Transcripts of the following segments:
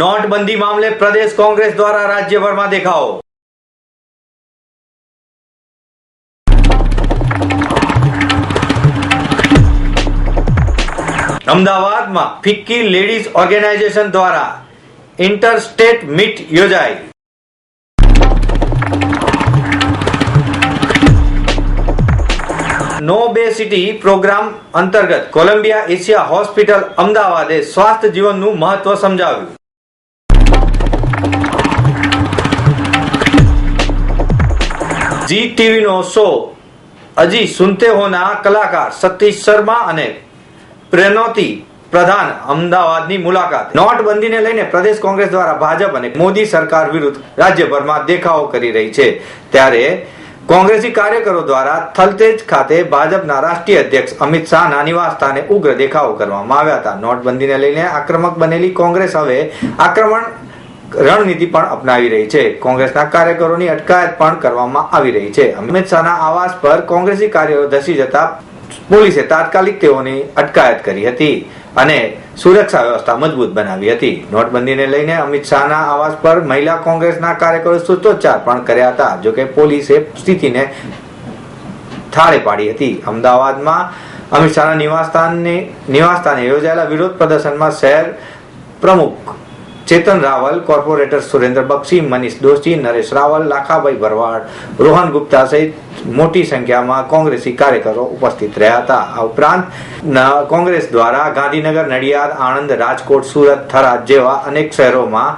નોટબંધી મામલે પ્રદેશ કોંગ્રેસ દ્વારા રાજ્યભરમાં દેખાવો. અમદાવાદમાં ફિક્કી લેડીઝ ઓર્ગેનાઇઝેશન દ્વારા ઇન્ટરસ્ટેટ મીટ યોજાઈ. નો બે સિટી પ્રોગ્રામ અંતર્ગત કોલંબિયા એશિયા હોસ્પિટલ અમદાવાદે સ્વાસ્થ્ય જીવનનું મહત્વ સમજાવ્યું. જી ટીવીનો શો અજી સુનતે હોના કલાકાર સતીશ શર્મા અને પ્રેનોતી પ્રધાન અમદાવાદની મુલાકાત. નોટબંધીને લઈને પ્રદેશ કોંગ્રેસ દ્વારા ભાજપ અને મોદી સરકાર વિરુદ્ધ રાજ્યભરમાં દેખાવો કરી રહી છે. ત્યારે કોંગ્રેસી કાર્યકરો દ્વારા થલતેજ ખાતે ભાજપના રાષ્ટ્રીય અધ્યક્ષ અમિત શાહના નિવાસ સ્થાને ઉગ્ર દેખાવો કરવામાં આવ્યા હતા. નોટબંધીને લઈને આક્રમક બનેલી કોંગ્રેસ હવે આક્રમણ રણનીતિ પણ અપનાવી રહી છે. કોંગ્રેસના કાર્યકરોની અટકાયત પણ કરવામાં આવી રહી છે. અમિત શાહના આવાસ પર કોંગ્રેસી કાર્યકરો ધસી જતા પોલીસે તાત્કાલિક તેઓની અટકાયત કરી હતી અને સુરક્ષા વ્યવસ્થા મજબૂત બનાવી હતી. નોટબંધીને લઈને અમિત શાહના આવાસ પર મહિલા કોંગ્રેસના કાર્યકરો સૂત્રોચ્ચાર પણ કર્યા હતા જોકે પોલીસે સ્થિતિને થાળે પાડી હતી. અમદાવાદમાં અમિત શાહના નિવાસસ્થાનની નિવાસસ્થાને યોજાયેલા વિરોધ પ્રદર્શનમાં શહેર પ્રમુખ ચેતન રાવલ, કોર્પોરેટર સુરેન્દ્ર બક્ષી, મનીષ દોશી, નરેશ રાવલ, લાખાભાઈ ભરવાડ, રોહન ગુપ્તા સહિત મોટી સંખ્યામાં કોંગ્રેસી કાર્યકરો ઉપસ્થિત રહ્યા હતા. આ ઉપરાંત કોંગ્રેસ દ્વારા ગાંધીનગર, નડિયાદ, આણંદ, રાજકોટ, સુરત, થરાદ જેવા અનેક શહેરોમાં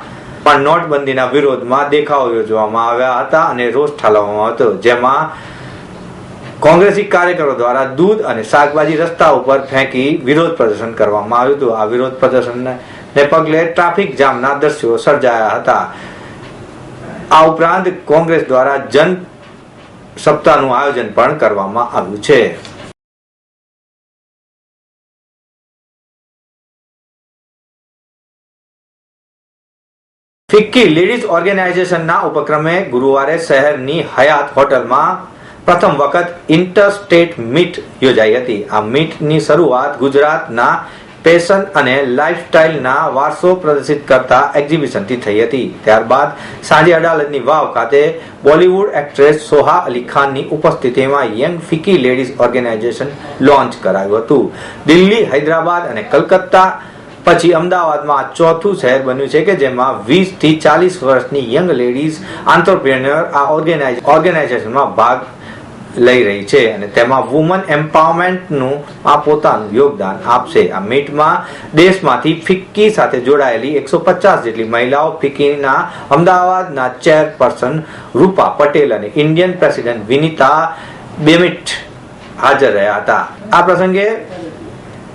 પણ નોટબંધીના વિરોધમાં દેખાવો યોજવામાં આવ્યા હતા અને રોષ ઠાલવવામાં હતો. જેમાં કોંગ્રેસી કાર્યકરો દ્વારા દૂધ અને શાકભાજી રસ્તા ઉપર ફેંકી વિરોધ પ્રદર્શન કરવામાં આવ્યું હતું. આ વિરોધ પ્રદર્શનને પગલે ટ્રાફિક જામના દ્રશ્યો સર્જાયા હતા. આ ઉપરાંત કોંગ્રેસ દ્વારા જન સપ્તાહનું આયોજન પણ કરવામાં આવ્યું છે. ફિક્કી લેડીઝ ઓર્ગેનાઇઝેશનના ઉપક્રમે ગુરુવારે શહેરની હયાત હોટલમાં પ્રથમ વખત ઇન્ટર સ્ટેટ મીટ યોજાઈ હતી. આ મીટની શરૂઆત ગુજરાતના પેશન અને લાઇફસ્ટાઇલના વારસો પ્રદર્શિત કરતા એક્ઝિબિશનથી થઈ હતી. ત્યારબાદ સાંજે અડાલજની વાવ ખાતે બોલિવૂડ એક્ટ્રેસ સોહા અલી ખાનની ઉપસ્થિતિમાં young FICCI ladies organisation launch કરાયું હતું. દિલ્હી, હૈદરાબાદ અને કલકત્તા પછી અમદાવાદમાં ચોથું શહેર બન્યું છે કે જેમાં વીસથી ચાલીસ વર્ષની યંગ લેડીઝ આંતરપ્રેન્યોર આ ઓર્ગેનાઇઝ, ઓર્ગેનાઇઝેશનમાં ભાગ લઈ રહી છે અને તેમાં વુમન એમ્પાવરમેન્ટનું આ પોતાનું યોગદાન આપશે. આ મીટમાં દેશમાંથી ફિક્કી સાથે જોડાયેલી એકસો પચાસ જેટલી મહિલાઓ ફિક્કીના અમદાવાદના ચેરપર્સન રૂપા પટેલ અને ઇન્ડિયન પ્રેસિડેન્ટ વિનિતા બેમિટ હાજર રહ્યા હતા. આ પ્રસંગે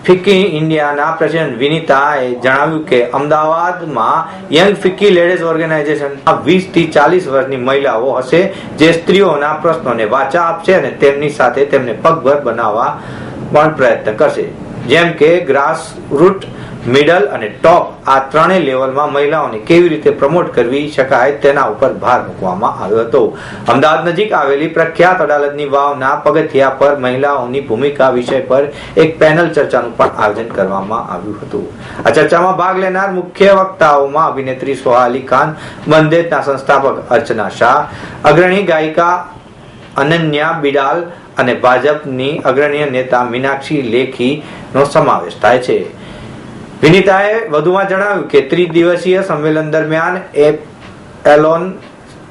ફિક્કી ઇન્ડિયાના પ્રેસિડેન્ટ વિનીતાએ જણાવ્યું કે અમદાવાદમાં યંગ ફિક્કી લેડીઝ ઓર્ગેનાઇઝેશન વીસથી ચાલીસ વર્ષની મહિલાઓ હશે જે સ્ત્રીઓના પ્રશ્નોને વાચા આપશે અને તેમની સાથે તેમને પગભર બનાવવા પણ પ્રયત્ન કરશે. જેમ કે ગ્રાસ રૂટ મિડલ અને ટોપ આ ત્રણેય લેવલમાં મહિલાઓને કેવી રીતે પ્રમોટ કરવી શકાય તેના ઉપર ભાર મૂકવામાં આવ્યો હતો. અમદાવાદ નજીક આવેલી પ્રખ્યાત અદાલતની વાવના પગથિયા પર મહિલાઓની ભૂમિકા વિષય પર એક પેનલ ચર્ચાનું પણ આયોજન કરવામાં આવ્યું હતું. આ ચર્ચામાં ભાગ લેનાર મુખ્ય વક્તાઓમાં અભિનેત્રી સોહા અલી ખાન બંદેજના સંસ્થાપક અર્ચના શાહ, અગ્રણી ગાયિકા અનન્યા બિડાલ અને ભાજપની અગ્રણીય નેતા મીનાક્ષી લેખીનો સમાવેશ થાય છે. વિનીતાએ વધુમાં જણાવ્યું કે ત્રિદિવસીય સંમેલન દરમિયાન એલોન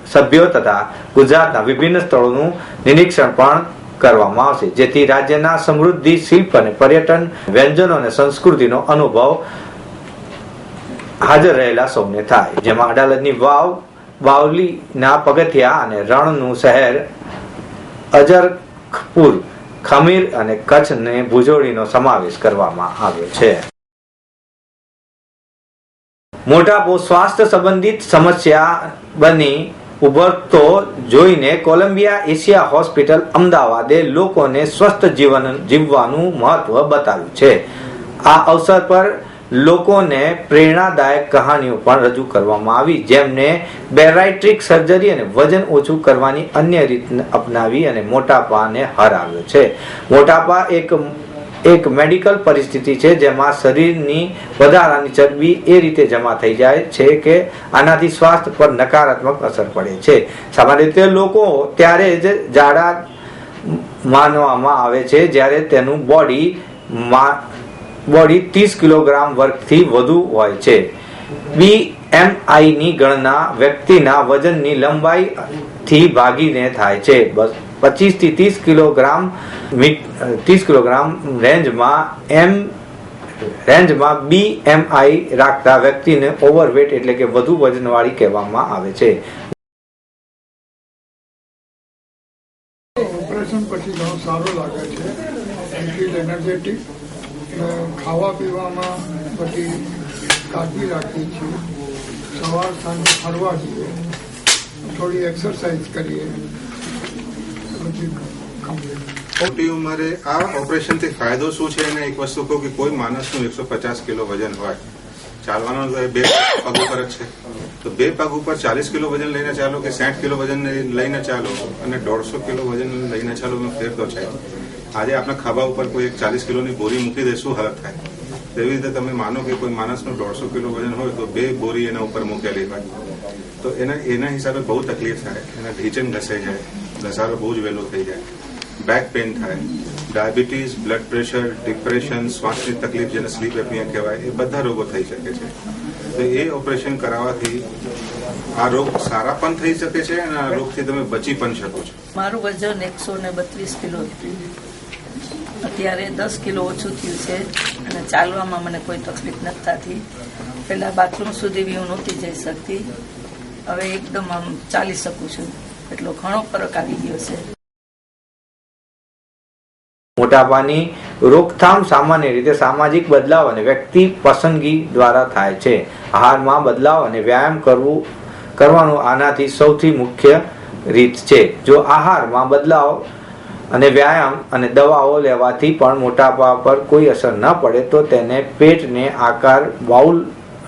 સભ્યો તથા ગુજરાતના વિભિન્ન સ્થળોનું નિરીક્ષણ પણ કરવામાં આવશે, જેથી રાજ્યના સમૃદ્ધિ, શિલ્પ અને પર્યટન, વ્યંજનો અને સંસ્કૃતિનો અનુભવ હાજર રહેલા સૌને થાય. જેમાં અડાલજની વાવ, બાવલીના પગથિયા અને રણનું શહેર, અજરખપુર, ખમીર અને કચ્છને ભુજોડીનો સમાવેશ કરવામાં આવ્યો છે. મોટાપો સ્વાસ્થ્ય સંબંધિત સમસ્યા બની ઉભરતો જોઈને કોલંબિયા એશિયા હોસ્પિટલ અમદાવાદે લોકોને સ્વસ્થ જીવન જીવવાનું મહત્વ બતાવ્યું છે. આ અવસર પર લોકોને પ્રેરણાદાયક કહાનીઓ પણ રજૂ કરવામાં આવી, જેમને બેરાઇટ્રિક સર્જરી અને વજન ઓછું કરવાની અન્ય રીત અપનાવી અને મોટાપાને હરાવ્યો છે. મોટાપા એક એક મેડિકલ પરિસ્થિતિ છે જેમાં શરીરની વધારાની ચરબી એ રીતે જમા થઈ જાય છે કે આનાથી સ્વાસ્થ્ય પર નકારાત્મક અસર પડે છે. સામાન્ય રીતે લોકો ત્યારે જ જાડા માનવામાં આવે છે જ્યારે તેનું બોડી બોડી ત્રીસ કિલોગ્રામ વર્ગથી વધુ હોય છે. BMI ની ગણના વ્યક્તિના વજનની લંબાઈથી ભાગીને થાય છે. બસ પચીસથી ત્રીસ કિલોગ્રામ ત્રીસ કિલોગ્રામ રેન્જમાં એમ, રેન્જમાં બીએમઆઈ રાખતા વ્યક્તિને ઓવરવેટ એટલે કે વધુ વજનવાળી કહેવામાં આવે છે. ઓપરેશન પછી ઘણો સારો લાગે છે. એન્ટ્રી એનર્જેટિક ખાવા પીવામાં બધી કાળજી રાખીએ છીએ. સવાર સાંજે ફરવા જઈએ, થોડી એક્સરસાઇઝ કરીએ. મોટી ઉંમરે આ ઓપરેશનથી ફાયદો શું છે? અને એક વસ્તુ કહું કે કોઈ માણસનું એકસો પચાસ કિલો વજન હોય, ચાલવાનો બે પગ ઉપર જ છે. તો બે પગ ઉપર ચાલીસ કિલો વજન લઈને ચાલો કે સાઠ કિલો વજન લઈને ચાલો અને દોઢસો કિલો વજન લઈને ચાલો એનો ફેર તો છે. આજે આપણે ખાવા ઉપર કોઈ એક ચાલીસ કિલોની બોરી મૂકી દે, શું હાલત થાય? તેવી રીતે તમે માનો કે કોઈ માણસનું દોઢસો કિલો વજન હોય તો બે બોરી એના ઉપર મૂકેલી હોય. તો એના એના હિસાબે બહુ તકલીફ થાય, એના ઢીચન ઘસાઈ જાય. ઘસારો બહુ જ વહેલો થઈ જાય બેક પેન થાય ડાયાબિટીસ બ્લડ પ્રેશર ડિપ્રેશન શ્વાસની તકલીફ જેને સ્લીપ એપનિયા કહેવાય એ બધા રોગો થઈ શકે છે તો એ ઓપરેશન કરાવવાથી આ રોગ સારા પણ થઈ શકે છે અને આ રોગથી તમે બચી પણ શકો છો મારું વજન એકસો ને બત્રીસ કિલો અત્યારે દસ કિલો ઓછું થયું છે અને ચાલવામાં મને કોઈ તકલીફ નથી થતી. પહેલાં બાથરૂમ સુધી બી હું નહોતી જઈ શકતી. હવે એકદમ આમ ચાલી શકું છું. એટલો ઘણો ફરક આવી ગયો છે. મોટાપાની રોકથામ સામાન્ય રીતે સામાજિક બદલાવ અને વ્યક્તિ પસંદગી દ્વારા થાય છે. આહારમાં બદલાવ અને વ્યાયામ કરવું, કરવાનું આનાથી સૌથી મુખ્ય રીત છે. જો આહારમાં બદલાવ અને વ્યાયામ અને દવાઓ લેવાથી પણ મોટાપા પર કોઈ અસર ન પડે તો તેને પેટને આકાર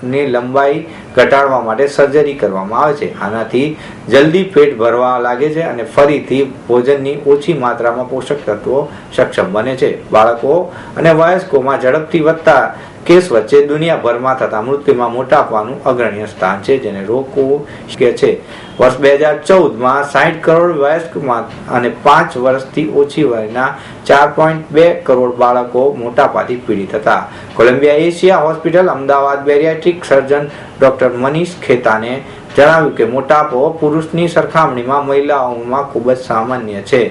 બાઉલની લંબાઈ ઘટાડવા માટે સર્જરી કરવામાં આવે છે. આનાથી જલ્દી પેટ ભરવા લાગે છે અને ફરીથી ભોજનની ઓછી માત્રામાં પોષક તત્વો સક્ષમ બને છે. બાળકો અને વયસ્કોમાં ઝડપથી વધતા કેસ વચ્ચે દુનિયાભરમાં થતા મૃત્યુમાં મોટાપાનું અગ્રણીય સ્થાન છે, જેને રોકવું કે છે. વર્ષ બે હજાર ચૌદમાં સાહીઠ કરોડ વયસ્કમાં અને પાંચ વર્ષથી ઓછી વયના ચાર પોઈન્ટ બે કરોડ બાળકો મોટાપાથી પીડિત હતા. Columbia Asia hospital Ahmedabad bariatric surgeon doctor Manish ખેતાને જણાવ્યું કે મોટાપો પુરુષની સરખામણીમાં મહિલાઓમાં ખૂબ જ સામાન્ય છે.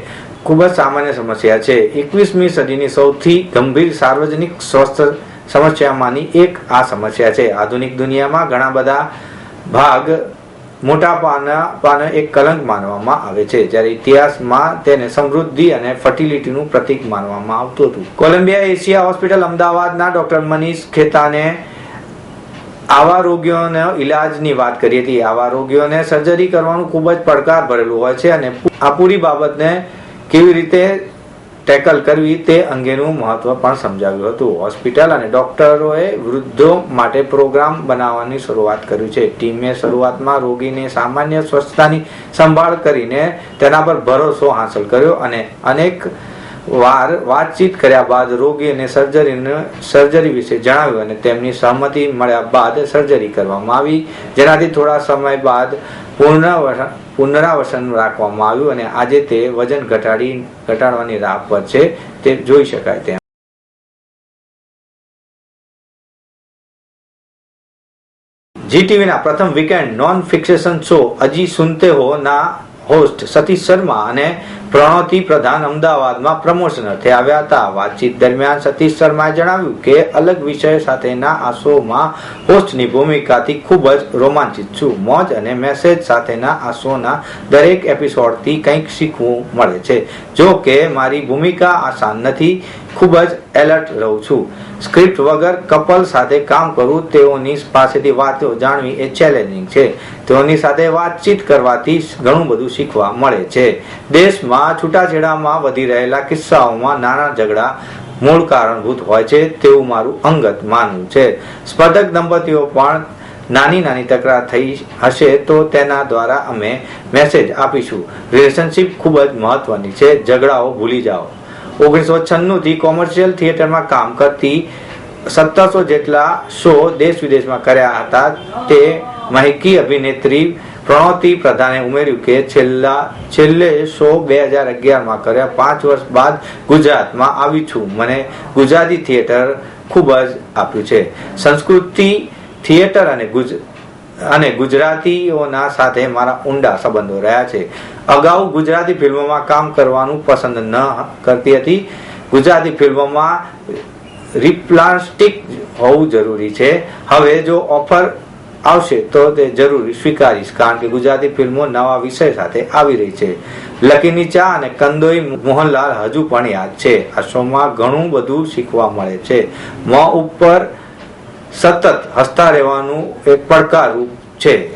ખૂબ જ સામાન્ય સમસ્યા છે. એકવીસમી સદીની સૌથી ગંભીર સાર્વજનિક સ્વાસ્થ્ય સમસ્યામાંની એક આ સમસ્યા છે. આધુનિક દુનિયામાં ઘણા બધા ભાગ મોટાપાના પાને એક કલંક માનવામાં આવે છે. જ્યારે ઇતિહાસમાં તેને સમૃદ્ધિ અને ફર્ટિલિટીનું પ્રતીક માનવામાં આવતું હતું. કોલંબિયા એશિયા હોસ્પિટલ અમદાવાદના ડોક્ટર મનીષ ખેતાને આવા રોગીઓના ઈલાજની વાત કરી હતી. આવા રોગીઓને સર્જરી કરવાનું ખૂબ જ પડકાર ભરેલું હોય છે અને આ પૂરી બાબતને કેવી રીતે ટેકલ કરવી તે અંગેનું મહત્વ પણ સમજાવ્યું હતું. હોસ્પિટલ અને ડોક્ટરોએ વૃદ્ધો માટે પ્રોગ્રામ બનાવવાની શરૂઆત કરી છે. ટીમે શરૂઆતમાં રોગીને સામાન્ય સ્વચ્છતાની સંભાળ કરીને તેના પર ભરોસો હાંસલ કર્યો અને અનેક વાર વાતચીત કર્યા બાદ રોગીને સર્જરીને સર્જરી વિશે જણાવ્યું અને તેમની સહમતિ મળ્યા બાદ સર્જરી કરવામાં આવી. જેનાથી થોડા સમય બાદ પુનરાવર્તન પુનરાવસન રાખવામાં આવ્યું અને આજે તે વજન ઘટાડી, ઘટાડવાની રાહ પર છે. તે જોઈ શકાય તેમ. જીટીવીના પ્રથમ વીકેન્ડ નોન ફિક્સેશન શો અજી સુનતે હો ના હોસ્ટ સતીશ શર્મા અને પ્રણોતી પ્રધાન અમદાવાદમાં પ્રમોશન અર્થે આવ્યા હતા. વાતચીત દરમિયાન સતીશ શર્માએ જણાવ્યું કે, અલગ વિષય સાથેના આ શોમાં હોસ્ટની ભૂમિકાથી ખૂબ જ રોમાંચિત છું. મોજ અને મેસેજ સાથેના આ શોના દરેક એપિસોડથી કંઈક શીખવું મળે છે. જો કે, મારી ભૂમિકા આસાન નથી, ખૂબ જ એલર્ટ રહું છું. સ્ક્રિપ્ટ વગર કપલ સાથે કામ કરવું તેઓની પાસેથી વાતો જાણવી એ ચેલેન્જિંગ છે. તેઓની સાથે વાતચીત કરવાથી ઘણું બધું શીખવા મળે છે. દેશમાં છૂટાછેડામાં વધી રહેલા કિસ્સાઓમાં નાના ઝઘડા મૂળ કારણભૂત હોય છે તેવું મારું અંગત માનવું છે. સ્પર્ધક દંપતીઓ પણ નાની નાની તકરાર થઈ હશે તો તેના દ્વારા અમે મેસેજ આપીશું. રિલેશનશિપ ખૂબ જ મહત્વની છે. ઝઘડાઓ ભૂલી જાઓ. ઓગણીસો છન્નુંથી કોમર્શિયલ થિયેટરમાં કામ કરતી સત્તરસો જેટલા શો દેશ વિદેશમાં કર્યા હતા. તે માહિકી અભિનેત્રી પ્રણોતી પ્રધાને ઉમેર્યું કે છેલ્લા, છેલ્લે શો બે હજાર અગિયારમાં કર્યા. પાંચ વર્ષ બાદ ગુજરાતમાં આવી છું. મને ગુજરાતી થિયેટર ખૂબ જ આપ્યું છે. સંસ્કૃતિ થિયેટર અને ગુજ, અને ગુજરાતીઓના સાથે મારા ઊંડા સંબંધો રહ્યા છે. અગાઉ ગુજરાતી ફિલ્મોમાં કામ કરવાનું પસંદ ન કરતી હતી. ગુજરાતી ફિલ્મોમાં રિપ્લાસ્ટિક હોવું જરૂરી છે. હવે જો ઓફર આવશે તો તે જરૂરી સ્વીકારીશ, કારણ કે ગુજરાતી ફિલ્મો નવા વિષય સાથે આવી રહી છે. લકીની ચા અને કંદોઈ મોહનલાલ હજુ પણ યાદ છે. આ શોમાં ઘણું બધું શીખવા મળે છે. મોં ઉપર સતત હસતા રહેવાનું એક પડકારરૂપ છે.